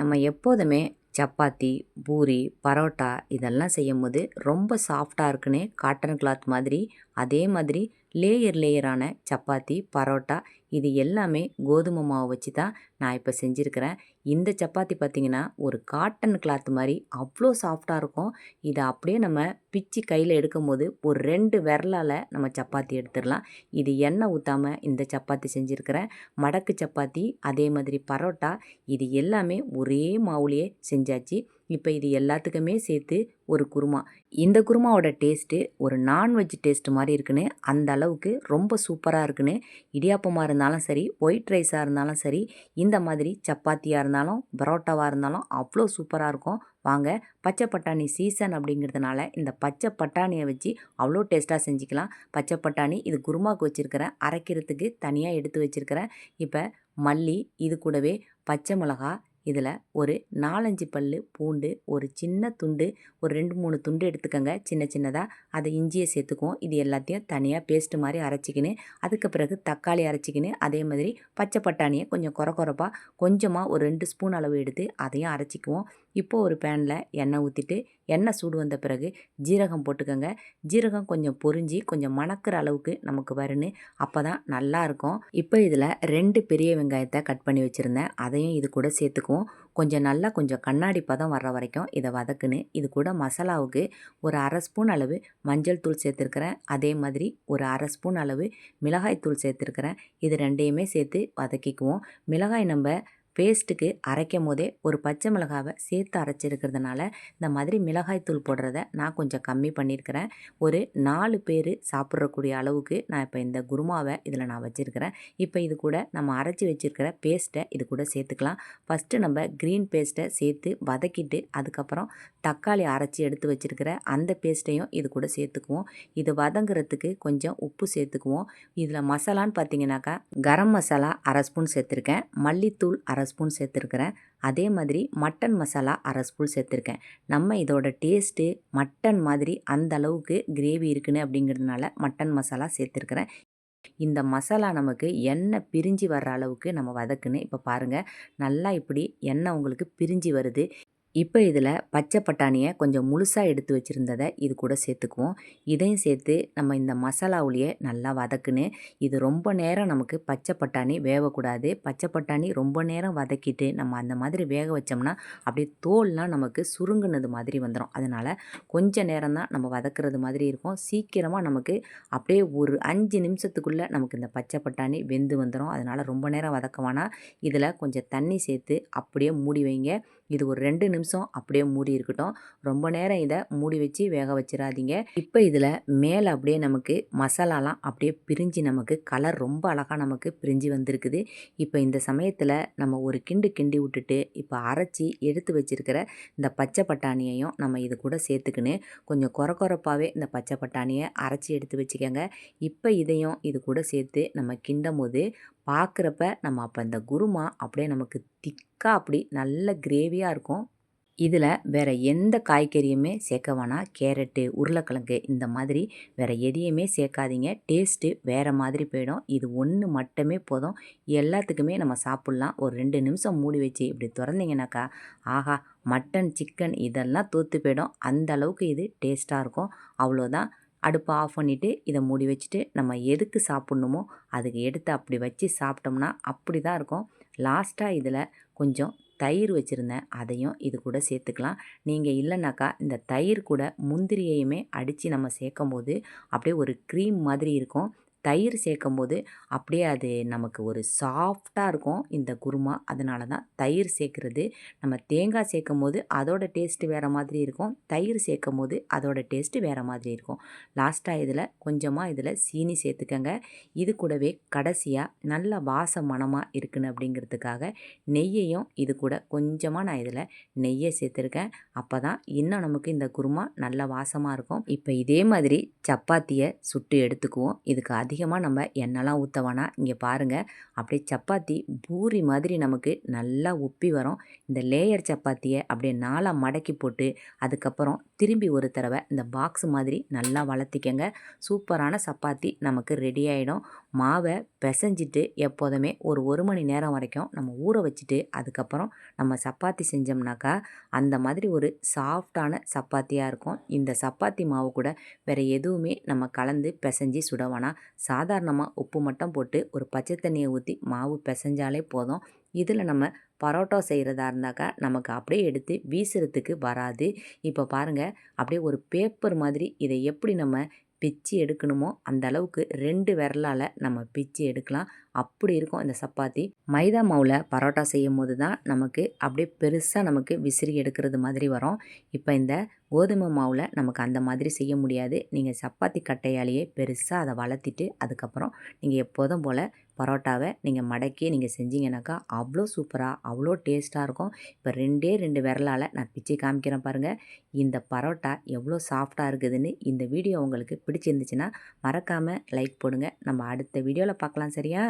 நம்ம எப்போதுமே சப்பாத்தி பூரி பரோட்டா இதெல்லாம் செய்யும்போது ரொம்ப சாஃப்டாக இருக்குன்னு காட்டன் கிளாத் மாதிரி அதே மாதிரி லேயர் லேயரான சப்பாத்தி பரோட்டா இது எல்லாமே கோதுமை மாவு வச்சு தான் நான் இப்போ செஞ்சுருக்கிறேன். இந்த சப்பாத்தி பார்த்திங்கன்னா ஒரு காட்டன் கிளாத் மாதிரி அவ்வளோ சாஃப்டாக இருக்கும். இதை அப்படியே நம்ம பிச்சு கையில் எடுக்கும் போது ஒரு ரெண்டு விரலால் நம்ம சப்பாத்தி எடுத்துடலாம். இது எண்ணெய் ஊற்றாமல் இந்த சப்பாத்தி செஞ்சுருக்கிறேன். மடக்கு சப்பாத்தி அதே மாதிரி பரோட்டா இது எல்லாமே ஒரே மாவுலேயே செஞ்சாச்சு. இப்போ இது எல்லாத்துக்குமே சேர்த்து ஒரு குருமா. இந்த குருமாவோட டேஸ்ட்டு ஒரு நான்வெஜ் டேஸ்ட்டு மாதிரி இருக்குன்னு அந்த அளவுக்கு ரொம்ப சூப்பராக இருக்குன்னு இடியாப்பமாக இருந்தாலும் சரி ஒயிட் ரைஸாக இருந்தாலும் சரி இந்த மாதிரி சப்பாத்தியாக இருந்தாலும் பரோட்டாவாக இருந்தாலும் அவ்வளோ சூப்பராக இருக்கும். வாங்க பச்சை பட்டாணி சீசன் அப்படிங்கிறதுனால இந்த பச்சை பட்டாணியை வச்சு அவ்வளோ டேஸ்ட்டாக செஞ்சுக்கலாம். பச்சை பட்டாணி இது குருமாவுக்கு வச்சுருக்கிறேன். அரைக்கிறதுக்கு தனியாக எடுத்து வச்சுருக்கிறேன். இப்போ மல்லி இது கூடவே பச்சை மிளகா இதில் ஒரு நாலஞ்சு பல் பூண்டு ஒரு சின்ன துண்டு ஒரு ரெண்டு மூணு துண்டு எடுத்துக்கோங்க. சின்ன சின்னதாக அதை இஞ்சியை சேர்த்துக்குவோம் இது எல்லாத்தையும் தனியாக பேஸ்ட்டு மாதிரி அரைச்சிக்கின்னு அதுக்கு பிறகு தக்காளி அரைச்சிக்கின்னு அதே மாதிரி பச்சை பட்டாணியை கொஞ்சம் குறை குறப்பாக கொஞ்சமாக ஒரு ரெண்டு ஸ்பூன் அளவு எடுத்து அதையும் அரைச்சிக்குவோம். இப்போது ஒரு பேனில் எண்ணெய் ஊற்றிட்டு எண்ணெய் சூடு வந்த பிறகு ஜீரகம் போட்டுக்கோங்க. ஜீரகம் கொஞ்சம் பொரிஞ்சு கொஞ்சம் மணக்கிற அளவுக்கு நமக்கு வருன்னு அப்போ தான் நல்லாயிருக்கும் இப்போ இதில் ரெண்டு பெரிய வெங்காயத்தை கட் பண்ணி வச்சுருந்தேன். அதையும் இது கூட சேர்த்துக்குவோம். கொஞ்சம் நல்லா கொஞ்சம் கண்ணாடி பதம் வர்ற வரைக்கும் இதை வதக்குன்னு இது கூட மசாலாவுக்கு ஒரு அரை ஸ்பூன் அளவு மஞ்சள் தூள் சேர்த்துருக்கிறேன். அதே மாதிரி ஒரு அரை ஸ்பூன் அளவு மிளகாய் தூள் சேர்த்துருக்கிறேன். இது ரெண்டையுமே சேர்த்து வதக்கிக்குவோம். மிளகாய் நம்ம பேஸ்ட்டுக்கு அரைக்கும் போதே ஒரு பச்சை மிளகாவை சேர்த்து அரைச்சிருக்கிறதுனால இந்த மாதிரி மிளகாய் தூள் போடுறத நான் கொஞ்சம் கம்மி பண்ணியிருக்கிறேன். ஒரு நாலு பேர் சாப்பிட்றக்கூடிய அளவுக்கு நான் இப்போ இந்த குருமாவை இதில் நான் வச்சுருக்கிறேன். இப்போ இது கூட நம்ம அரைச்சி வச்சுருக்கிற பேஸ்ட்டை இது கூட சேர்த்துக்கலாம். ஃபஸ்ட்டு நம்ம க்ரீன் பேஸ்ட்டை சேர்த்து வதக்கிட்டு அதுக்கப்புறம் தக்காளி அரைச்சி எடுத்து வச்சுருக்கிற அந்த பேஸ்ட்டையும் இது கூட சேர்த்துக்குவோம். இது வதங்குறதுக்கு கொஞ்சம் உப்பு சேர்த்துக்குவோம். இதில் மசாலான்னு பார்த்தீங்கன்னாக்கா கரம் மசாலா அரை ஸ்பூன் சேர்த்துருக்கேன். மல்லித்தூள் அரை ஸ்பூன் சேர்த்துருக்குறேன். அதே மாதிரி மட்டன் மசாலா அரை ஸ்பூன் சேர்த்துருக்கேன். நம்ம இதோட டேஸ்ட்டு மட்டன் மாதிரி அந்த அளவுக்கு கிரேவி இருக்குன்னு அப்படிங்கிறதுனால மட்டன் மசாலா சேர்த்துருக்குறேன். இந்த மசாலா நமக்கு எண்ணெய் பிரிஞ்சு வர்ற அளவுக்கு நம்ம வதக்குன்னு இப்போ பாருங்கள் நல்லா இப்படி எண்ணெய் உங்களுக்கு பிரிஞ்சு வருது. இப்போ இதில் பச்சை பட்டாணியை கொஞ்சம் முழுசாக எடுத்து வச்சுருந்ததை இது கூட சேர்த்துக்குவோம். இதையும் சேர்த்து நம்ம இந்த மசாலாவுலேயே நல்லா வதக்குன்னு இது ரொம்ப நேரம் நமக்கு பச்சை பட்டாணி வேகக்கூடாது பச்சை பட்டாணி ரொம்ப நேரம் வதக்கிட்டு நம்ம அந்த மாதிரி வேக வச்சோம்னா அப்படியே தோல்லாம் நமக்கு சுருங்குனது மாதிரி வந்துடும் அதனால் கொஞ்சம் நேரம் தான் நம்ம வதக்குறது மாதிரி இருக்கும். சீக்கிரமாக நமக்கு அப்படியே ஒரு அஞ்சு நிமிஷத்துக்குள்ளே நமக்கு இந்த பச்சை பட்டாணி வெந்து வந்துடும் அதனால் ரொம்ப நேரம் வதக்க இதில் கொஞ்சம் தண்ணி சேர்த்து அப்படியே மூடி வைங்க. இது ஒரு ரெண்டு நிமிஷம் நிமிஷம் அப்படியே மூடி இருக்கட்டும். ரொம்ப நேரம் இதை மூடி வச்சு வேக வச்சிடாதீங்க இப்போ இதில் மேலே அப்படியே நமக்கு மசாலாலாம் அப்படியே பிரிஞ்சு நமக்கு கலர் ரொம்ப அழகாக நமக்கு பிரிஞ்சு வந்திருக்குது. இப்போ இந்த சமயத்தில் நம்ம ஒரு கிண்டு கிண்டி விட்டுட்டு இப்போ அரைச்சி எடுத்து வச்சிருக்கிற இந்த பச்சை பட்டாணியையும் நம்ம இது கூட சேர்த்துக்கின்னு கொஞ்சம் குறை குறைப்பாகவே இந்த பச்சை பட்டாணியை அரைச்சி எடுத்து வச்சுக்கோங்க. இப்போ இதையும் இது கூட சேர்த்து நம்ம கிண்டும் போது பார்க்குறப்ப நம்ம அப்போ இந்த குருமா அப்படியே நமக்கு திக்காக அப்படி நல்ல கிரேவியாக இருக்கும். இதில் வேறு எந்த காய்கறியுமே சேர்க்க வேணாம். கேரட்டு உருளைக்கிழங்கு இந்த மாதிரி வேறு எதையுமே சேர்க்காதீங்க. டேஸ்ட்டு வேறு மாதிரி போயிடும். இது ஒன்று மட்டுமே போதும். எல்லாத்துக்குமே நம்ம சாப்பிட்லாம். ஒரு ரெண்டு நிமிஷம் மூடி வச்சு இப்படி திறந்தீங்கனாக்கா ஆஹா மட்டன் சிக்கன் இதெல்லாம் தோற்று போயிடும். அந்த அளவுக்கு இது டேஸ்ட்டாக இருக்கும். அவ்வளோதான். அடுப்பை ஆஃப் பண்ணிவிட்டு இதை மூடி வச்சுட்டு நம்ம எதுக்கு சாப்பிட்ணுமோ அதுக்கு எடுத்து அப்படி வச்சு சாப்பிட்டோம்னா அப்படி தான் இருக்கும். லாஸ்ட்டாக இதில் கொஞ்சம் தயிர் வச்சுருந்தேன். அதையும் இது கூட சேர்த்துக்கலாம். நீங்கள் இல்லைனாக்கா இந்த தயிர் கூட முந்திரியையுமே அடித்து நம்ம சேர்க்கும் போது அப்படியே ஒரு க்ரீம் மாதிரி இருக்கும். தயிர் சேர்க்கும் போது அப்படியே அது நமக்கு ஒரு சாஃப்டாக இருக்கும் இந்த குருமா. அதனால தான் தயிர் சேர்க்குறது. நம்ம தேங்காய் சேர்க்கும் போது அதோட டேஸ்ட்டு வேறு மாதிரி இருக்கும். தயிர் சேர்க்கும் போது அதோட டேஸ்ட்டு வேறு மாதிரி இருக்கும். லாஸ்ட்டாக இதில் கொஞ்சமாக இதில் சீனி சேர்த்துக்கங்க. இது கூடவே கடைசியாக நல்ல வாச மனமாக இருக்குன்னு அப்படிங்கிறதுக்காக நெய்யையும் இது கூட கொஞ்சமாக நான் இதில் நெய்யை சேர்த்துருக்கேன். அப்போ தான் இன்னும் நமக்கு இந்த குருமா நல்ல வாசமாக இருக்கும். இப்போ இதே மாதிரி சப்பாத்தியை சுட்டு எடுத்துக்குவோம். இதுக்கு அதிகமாக நம்ம எண்ணெய்லாம் ஊற்ற வேணாம் இங்கே பாருங்கள் அப்படியே சப்பாத்தி பூரி மாதிரி நமக்கு நல்லா உப்பி வரும். இந்த லேயர் சப்பாத்தியை அப்படியே நாளாக மடக்கி போட்டு அதுக்கப்புறம் திரும்பி ஒரு தடவை இந்த பாக்ஸ் மாதிரி நல்லா வளர்த்திக்கங்க. சூப்பரான சப்பாத்தி நமக்கு ரெடி ஆகிடும் மாவை பிசைஞ்சிட்டு எப்போதுமே ஒரு ஒரு மணி நேரம் வரைக்கும் நம்ம ஊற வச்சுட்டு அதுக்கப்புறம் நம்ம சப்பாத்தி செஞ்சோம்னாக்கா அந்த மாதிரி ஒரு சாஃப்டான சப்பாத்தியாக இருக்கும். இந்த சப்பாத்தி மாவு கூட வேறு எதுவுமே நம்ம கலந்து பிசைஞ்சி சுட வேணாம். சாதாரணமாக உப்பு மட்டும் போட்டு ஒரு பச்சை தண்ணியை ஊற்றி மாவு பிசைஞ்சாலே போதும். இதில் நம்ம பரோட்டா செய்கிறதா இருந்தாக்கா நமக்கு அப்படியே எடுத்து வீசுறதுக்கு வராது. இப்போ பாருங்கள் அப்படியே ஒரு பேப்பர் மாதிரி இதை எப்படி நம்ம பிச்சு எடுக்கணுமோ அந்த அளவுக்கு ரெண்டு விரலால் நம்ம பிச்சு எடுக்கலாம். அப்படி இருக்கும் இந்த சப்பாத்தி. மைதா மாவில் பரோட்டா செய்யும் போது தான் நமக்கு அப்படியே பெருசாக நமக்கு விசிறி எடுக்கிறது மாதிரி வரும். இப்போ இந்த கோதுமை மாவில் நமக்கு அந்த மாதிரி செய்ய முடியாது. நீங்கள் சப்பாத்தி கட்டையாலேயே பெருசாக அதை வளர்த்திட்டு அதுக்கப்புறம் நீங்கள் எப்போதும் போல் பரோட்டாவை நீங்கள் மடக்கி நீங்கள் செஞ்சீங்கன்னாக்கா அவ்வளோ சூப்பராக அவ்வளோ டேஸ்ட்டாக இருக்கும். இப்போ ரெண்டே ரெண்டு விரலால் நான் பிச்சு காமிக்கிறேன் பாருங்கள் இந்த பரோட்டா எவ்வளோ சாஃப்டாக இருக்குதுன்னு இந்த வீடியோ உங்களுக்கு பிடிச்சிருந்துச்சுன்னா மறக்காமல் லைக் போடுங்க. நம்ம அடுத்த வீடியோவில் பார்க்கலாம் சரியா?